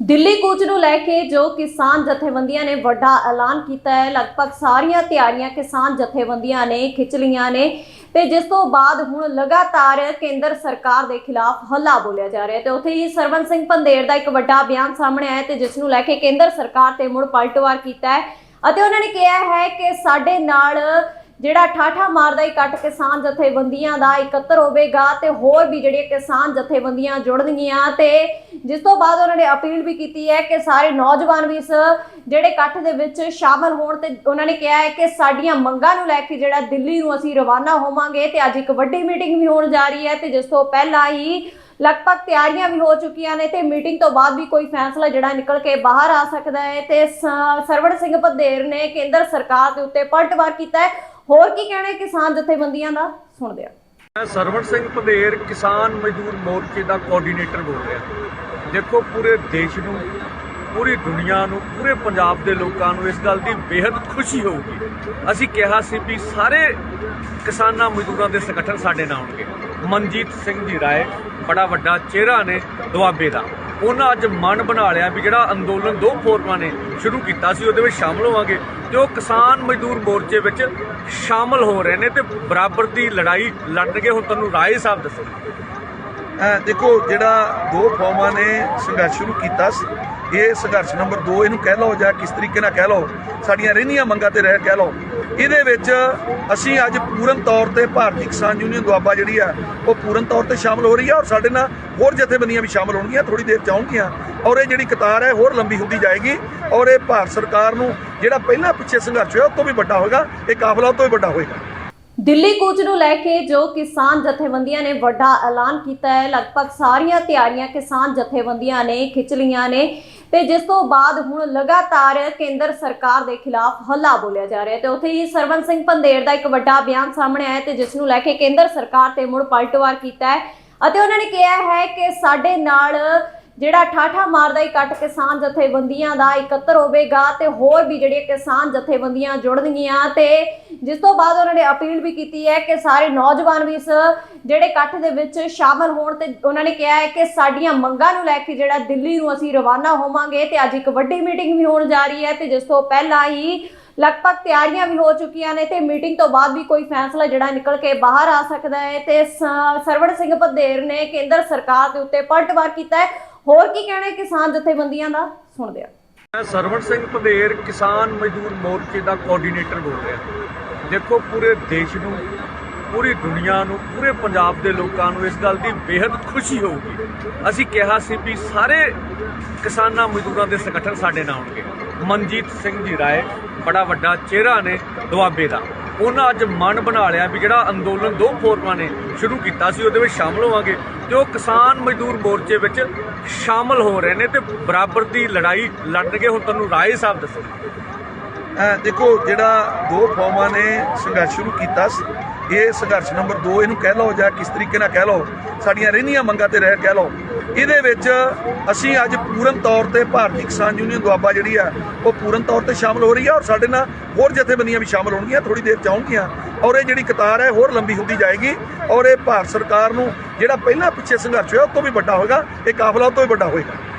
ਦਿੱਲੀ ਕੂਚ ਨੂੰ ਲੈ ਕੇ ਜੋ ਕਿਸਾਨ ਜਥੇਬੰਦੀਆਂ ਨੇ ਵੱਡਾ ਐਲਾਨ ਕੀਤਾ ਹੈ, ਲਗਭਗ ਸਾਰੀਆਂ ਤਿਆਰੀਆਂ ਕਿਸਾਨ ਜਥੇਬੰਦੀਆਂ ਨੇ ਖਿੱਚ ਲਈਆਂ ਨੇ ਤੇ ਜਿਸ ਤੋਂ ਬਾਅਦ ਹੁਣ ਲਗਾਤਾਰ ਕੇਂਦਰ ਸਰਕਾਰ ਦੇ ਖਿਲਾਫ ਹੱਲਾ ਬੋਲਿਆ ਜਾ ਰਿਹਾ ਹੈ। ਤੇ ਉੱਥੇ ਹੀ ਸਰਵਨ ਸਿੰਘ ਪੰਦੇਰ ਦਾ ਇੱਕ ਵੱਡਾ ਬਿਆਨ ਸਾਹਮਣੇ ਆਇਆ ਤੇ ਜਿਸ ਨੂੰ ਲੈ ਕੇ ਕੇਂਦਰ ਸਰਕਾਰ ਤੇ ਮੁੜ ਪਲਟਵਾਰ ਕੀਤਾ ਹੈ ਅਤੇ ਉਹਨਾਂ ਨੇ ਕਿਹਾ ਹੈ ਕਿ ਸਾਡੇ ਨਾਲ ਜਿਹੜਾ ਠਾਠਾ ਮਾਰਦਾ ਇਕੱਠ ਕਿਸਾਨ ਜਥੇਬੰਦੀਆਂ ਦਾ ਇਕੱਤਰ ਹੋਵੇਗਾ ਤੇ ਹੋਰ ਵੀ ਜਿਹੜੀਆਂ ਕਿਸਾਨ ਜਥੇਬੰਦੀਆਂ ਜੁੜਨਗੀਆਂ ਤੇ ਜਿਸ ਤੋਂ ਬਾਅਦ ਉਹਨਾਂ ਨੇ ਅਪੀਲ ਵੀ ਕੀਤੀ ਹੈ ਕਿ ਸਾਰੇ ਨੌਜਵਾਨ ਵੀ ਇਸ, ਜਿਹੜੇ ਇਕੱਠ ਦੇ ਵਿੱਚ ਸ਼ਾਮਲ ਹੋਣ ਤੇ ਉਹਨਾਂ ਨੇ ਕਿਹਾ ਹੈ ਕਿ ਸਾਡੀਆਂ ਮੰਗਾਂ ਨੂੰ ਲੈ ਕੇ ਜਿਹੜਾ ਦਿੱਲੀ ਨੂੰ ਅਸੀਂ ਰਵਾਨਾ ਹੋਵਾਂਗੇ ਤੇ ਅੱਜ ਇੱਕ ਵੱਡੀ ਮੀਟਿੰਗ ਵੀ ਹੋਣ ਜਾ ਰਹੀ ਹੈ ਤੇ ਜਿਸ ਤੋਂ ਪਹਿਲਾਂ ਹੀ ਲਗਭਗ ਤਿਆਰੀਆਂ ਵੀ ਹੋ ਚੁੱਕੀਆਂ ਨੇ ਤੇ ਮੀਟਿੰਗ ਤੋਂ ਬਾਅਦ ਵੀ ਕੋਈ ਫੈਸਲਾ ਜਿਹੜਾ ਨਿਕਲ ਕੇ ਬਾਹਰ ਆ ਸਕਦਾ ਹੈ ਤੇ ਸ- ਸਰਵਣ ਸਿੰਘ ਭਦੇਰ ਨੇ ਕੇਂਦਰ ਸਰਕਾਰ ਦੇ ਉੱਤੇ ਪਲਟਵਾਰ ਕੀਤਾ ਹੈ। ਹੋਰ ਕੀ ਕਹਿਣਾ ਹੈ ਕਿਸਾਨ ਜਥੇਬੰਦੀਆਂ ਦਾ ਸੁਣਦੇ ਹਾਂ। ਮੈਂ ਸਰਵਣ ਸਿੰਘ ਪੰਧੇਰ ਕਿਸਾਨ ਮਜ਼ਦੂਰ ਮੋਰਚੇ ਦਾ ਕੋਆਰਡੀਨੇਟਰ ਬੋਲ ਰਿਹਾ। ਦੇਖੋ ਪੂਰੇ ਦੇਸ਼ ਨੂੰ, ਪੂਰੀ ਦੁਨੀਆ ਨੂੰ, ਪੂਰੇ ਪੰਜਾਬ ਦੇ ਲੋਕਾਂ ਨੂੰ ਇਸ ਗੱਲ ਦੀ ਬੇहद ਖੁਸ਼ੀ ਹੋਊਗੀ। ਅਸੀਂ ਕਿਹਾ ਸੀ ਵੀ ਸਾਰੇ ਕਿਸਾਨਾਂ ਮਜ਼ਦੂਰਾਂ ਦੇ ਸੰਗਠਨ ਸਾਡੇ ਨਾਲ ਆਉਣਗੇ। ਮਨਜੀਤ ਸਿੰਘ ਜੀ ਰਾਏ ਬੜਾ ਵੱਡਾ ਚਿਹਰਾ ਨੇ ਦੁਆਬੇ ਦਾ। ਉਹਨਾਂ ਅੱਜ ਮਨ ਬਣਾ ਲਿਆ ਵੀ ਜਿਹੜਾ ਅੰਦੋਲਨ ਦੋ ਫੋਰਮਾਂ ਨੇ ਸ਼ੁਰੂ ਕੀਤਾ ਸੀ, ਉਹਦੇ ਵਿੱਚ ਸ਼ਾਮਲ ਹੋਵਾਂਗੇ ਤੇ ਉਹ ਕਿਸਾਨ ਮਜ਼ਦੂਰ ਮੋਰਚੇ ਵਿੱਚ ਸ਼ਾਮਲ ਹੋ ਰਹੇ ਨੇ ਤੇ ਬਰਾਬਰ ਦੀ ਲੜਾਈ ਲੜਨਗੇ ਹੁਣ ਤੁਹਾਨੂੰ ਰਾਏ ਸਾਹਿਬ ਦੱਸੋ। ਦੇਖੋ, ਜਿਹੜਾ ਦੋ ਫੋਰਮਾਂ ਨੇ ਸੰਘਰਸ਼ ਸ਼ੁਰੂ ਕੀਤਾ ਸੀ, ਇਹ ਸੰਘਰਸ਼ ਨੰਬਰ 2 ਇਹਨੂੰ ਕਹਿ ਲਓ ਜਾਂ ਕਿਸ ਤਰੀਕੇ ਨਾਲ ਕਹਿ ਲਓ, ਸਾਡੀਆਂ ਰਹਿੰਦੀਆਂ ਮੰਗਾਂ ਤੇ ਰਹਿ ਕਹਿ ਲਓ। ਇਹਦੇ ਵਿੱਚ ਅਸੀਂ ਅੱਜ ਪੂਰਨ ਤੌਰ ਤੇ ਭਾਰਤੀ ਕਿਸਾਨ ਯੂਨੀਅਨ ਦੁਆਬਾ ਜਿਹੜੀ ਆ, ਉਹ ਪੂਰਨ ਤੌਰ ਤੇ ਸ਼ਾਮਲ ਹੋ ਰਹੀ ਆ ਔਰ ਸਾਡੇ ਨਾਲ ਹੋਰ ਜਥੇਬੰਦੀਆਂ ਵੀ ਸ਼ਾਮਲ ਹੋਣਗੀਆਂ ਥੋੜੀ ਦੇਰ ਚ ਆਉਣਗੀਆਂ ਔਰ ਇਹ ਜਿਹੜੀ ਕਤਾਰ ਹੈ ਹੋਰ ਲੰਬੀ ਹੁੰਦੀ ਜਾਏਗੀ ਔਰ ਇਹ ਭਾਰਤ ਸਰਕਾਰ ਨੂੰ ਜਿਹੜਾ ਪਹਿਲਾਂ ਪਿੱਛੇ ਸੰਘਰਸ਼ ਹੋਇਆ, ਉਹ ਤੋਂ ਵੀ ਵੱਡਾ ਹੋਏਗਾ, ਇਹ ਕਾਫਲਾ ਉਹ ਤੋਂ ਵੀ ਵੱਡਾ ਹੋਏਗਾ। ਦਿੱਲੀ ਕੂਚ ਨੂੰ ਲੈ ਕੇ ਜੋ ਕਿਸਾਨ ਜਥੇਬੰਦੀਆਂ ਨੇ ਵੱਡਾ ਐਲਾਨ ਕੀਤਾ ਹੈ, ਲਗਭਗ ਸਾਰੀਆਂ ਤਿਆਰੀਆਂ ਕਿਸਾਨ ਜਥੇਬੰਦੀਆਂ ਨੇ ਖਿੱਚ ਲਈਆਂ ਨੇ। ਤੇ ਜਿਸ ਤੋਂ ਬਾਅਦ ਹੁਣ ਲਗਾਤਾਰ ਕੇਂਦਰ ਸਰਕਾਰ ਦੇ ਖਿਲਾਫ ਹੱਲਾ ਬੋਲਿਆ ਜਾ ਰਿਹਾ ਤੇ ਉੱਥੇ ਹੀ ਸਰਵਨ ਸਿੰਘ ਪੰਦੇਰ ਦਾ ਇੱਕ ਵੱਡਾ ਬਿਆਨ ਸਾਹਮਣੇ ਆਇਆ ਤੇ ਜਿਸ ਨੂੰ ਲੈ ਕੇ ਕੇਂਦਰ ਸਰਕਾਰ ਤੇ ਮੁੜ ਪਲਟਵਾਰ ਕੀਤਾ ਹੈ। ਅਤੇ ਉਹਨਾਂ ਨੇ ਕਿਹਾ ਹੈ ਕਿ ਸਾਡੇ ਨਾਲ ਜਿਹੜਾ ਠਾਠਾ ਮਾਰਦਾ ਇਕੱਠ ਕਿਸਾਨ ਜਥੇਬੰਦੀਆਂ ਦਾ ਇਕੱਤਰ ਹੋਵੇਗਾ ਤੇ ਹੋਰ ਵੀ ਜਿਹੜੀਆਂ ਕਿਸਾਨ ਜਥੇਬੰਦੀਆਂ ਜੁੜਨਗੀਆਂ ਤੇ ਜਿਸ ਤੋਂ ਬਾਅਦ ਉਹਨਾਂ ਨੇ ਅਪੀਲ ਵੀ ਕੀਤੀ ਹੈ ਕਿ ਸਾਰੇ ਨੌਜਵਾਨ ਵੀ ਇਸ, ਜਿਹੜੇ ਇਕੱਠ ਦੇ ਵਿੱਚ ਸ਼ਾਮਲ ਹੋਣ ਤੇ ਉਹਨਾਂ ਨੇ ਕਿਹਾ ਹੈ ਕਿ ਸਾਡੀਆਂ ਮੰਗਾਂ ਨੂੰ ਲੈ ਕੇ ਜਿਹੜਾ ਦਿੱਲੀ ਨੂੰ ਅਸੀਂ ਰਵਾਨਾ ਹੋਵਾਂਗੇ ਤੇ ਅੱਜ ਇੱਕ ਵੱਡੀ ਮੀਟਿੰਗ ਵੀ ਹੋਣ ਜਾ ਰਹੀ ਹੈ ਤੇ ਜਿਸ ਤੋਂ ਪਹਿਲਾਂ ਹੀ ਲਗਭਗ ਤਿਆਰੀਆਂ ਵੀ ਹੋ ਚੁੱਕੀਆਂ ਨੇ ਤੇ ਮੀਟਿੰਗ ਤੋਂ ਬਾਅਦ ਵੀ ਕੋਈ ਫੈਸਲਾ ਜਿਹੜਾ ਨਿਕਲ ਕੇ ਬਾਹਰ ਆ ਸਕਦਾ ਹੈ ਤੇ ਸ- ਸਰਵਣ ਸਿੰਘ ਭਦੇਰ ਨੇ ਕੇਂਦਰ ਸਰਕਾਰ ਦੇ ਉੱਤੇ ਪਲਟਵਾਰ ਕੀਤਾ ਹੈ। ਹੋਰ ਕੀ ਕਹਿਣਾ ਹੈ ਕਿਸਾਨ ਜਥੇਬੰਦੀਆਂ ਦਾ? ਸੁਣਦੇ ਹਾਂ। ਮੈਂ ਸਰਵਣ ਸਿੰਘ ਪੰਧੇਰ ਕਿਸਾਨ ਮਜ਼ਦੂਰ ਮੋਰਚੇ ਦਾ ਕੋਆਰਡੀਨੇਟਰ ਬੋਲ ਰਿਹਾ। ਦੇਖੋ ਪੂਰੇ ਦੇਸ਼ ਨੂੰ, ਪੂਰੀ ਦੁਨੀਆ ਨੂੰ, ਪੂਰੇ ਪੰਜਾਬ ਦੇ ਲੋਕਾਂ ਨੂੰ ਇਸ ਗੱਲ ਦੀ ਬੇहद ਖੁਸ਼ੀ ਹੋਊਗੀ। ਅਸੀਂ ਕਿਹਾ ਸੀ ਵੀ ਸਾਰੇ ਕਿਸਾਨਾਂ ਮਜ਼ਦੂਰਾਂ ਦੇ ਸੰਗਠਨ ਸਾਡੇ ਨਾਲ ਆਉਣਗੇ। ਮਨਜੀਤ ਸਿੰਘ ਜੀ ਰਾਏ ਬੜਾ ਵੱਡਾ ਚਿਹਰਾ ਨੇ ਦੁਆਬੇ ਦਾ। ਉਹਨਾਂ ਅੱਜ ਮਨ ਬਣਾ ਲਿਆ ਵੀ ਜਿਹੜਾ ਅੰਦੋਲਨ ਦੋ ਫੋਰਮਾਂ ਨੇ ਸ਼ੁਰੂ ਕੀਤਾ ਸੀ, ਉਹਦੇ ਵਿੱਚ ਸ਼ਾਮਲ ਹੋਵਾਂਗੇ ਤੇ ਉਹ ਕਿਸਾਨ ਮਜ਼ਦੂਰ ਮੋਰਚੇ ਵਿੱਚ ਸ਼ਾਮਲ ਹੋ ਰਹੇ ਨੇ ਤੇ ਬਰਾਬਰ ਦੀ ਲੜਾਈ ਲੜਨਗੇ। ਹੁਣ ਤੁਹਾਨੂੰ ਰਾਏ ਸਾਹਿਬ ਦੱਸੋ। ਦੇਖੋ, ਜਿਹੜਾ ਦੋ ਫੌਮਾਂ ਨੇ ਸੰਘਰਸ਼ ਸ਼ੁਰੂ ਕੀਤਾ ਇਹ ਸੰਘਰਸ਼ ਨੰਬਰ 2 ਇਹਨੂੰ ਕਹਿ ਲਓ ਜਾਂ ਕਿਸ ਤਰੀਕੇ ਨਾਲ ਕਹਿ ਲਓ, ਸਾਡੀਆਂ ਰਹਿੰਦੀਆਂ ਮੰਗਾਂ ਤੇ ਰਹਿ ਕਹਿ ਲਓ। ਇਹਦੇ ਵਿੱਚ ਅਸੀਂ ਅੱਜ ਪੂਰਨ ਤੌਰ ਤੇ ਭਾਰਤੀ ਕਿਸਾਨ ਯੂਨੀਅਨ ਦੁਆਬਾ ਜਿਹੜੀ ਆ, ਉਹ ਪੂਰਨ ਤੌਰ ਤੇ ਸ਼ਾਮਲ ਹੋ ਰਹੀ ਆ ਔਰ ਸਾਡੇ ਨਾਲ ਹੋਰ ਜਥੇਬੰਦੀਆਂ ਵੀ ਸ਼ਾਮਲ ਹੋਣਗੀਆਂ ਥੋੜੀ ਦੇਰ ਚ ਆਉਣਗੀਆਂ। ਔਰ ਇਹ ਜਿਹੜੀ ਕਤਾਰ ਹੈ, ਹੋਰ ਲੰਬੀ ਹੁੰਦੀ ਜਾਏਗੀ। ਔਰ ਇਹ ਭਾਰਤ ਸਰਕਾਰ ਨੂੰ ਜਿਹੜਾ ਪਹਿਲਾਂ ਪਿੱਛੇ ਸੰਘਰਸ਼ ਹੋਇਆ, ਉਹ ਤੋਂ ਵੀ ਵੱਡਾ ਹੋਏਗਾ, ਇਹ ਕਾਫਲਾ ਉਹ ਤੋਂ ਵੀ ਵੱਡਾ ਹੋਏਗਾ।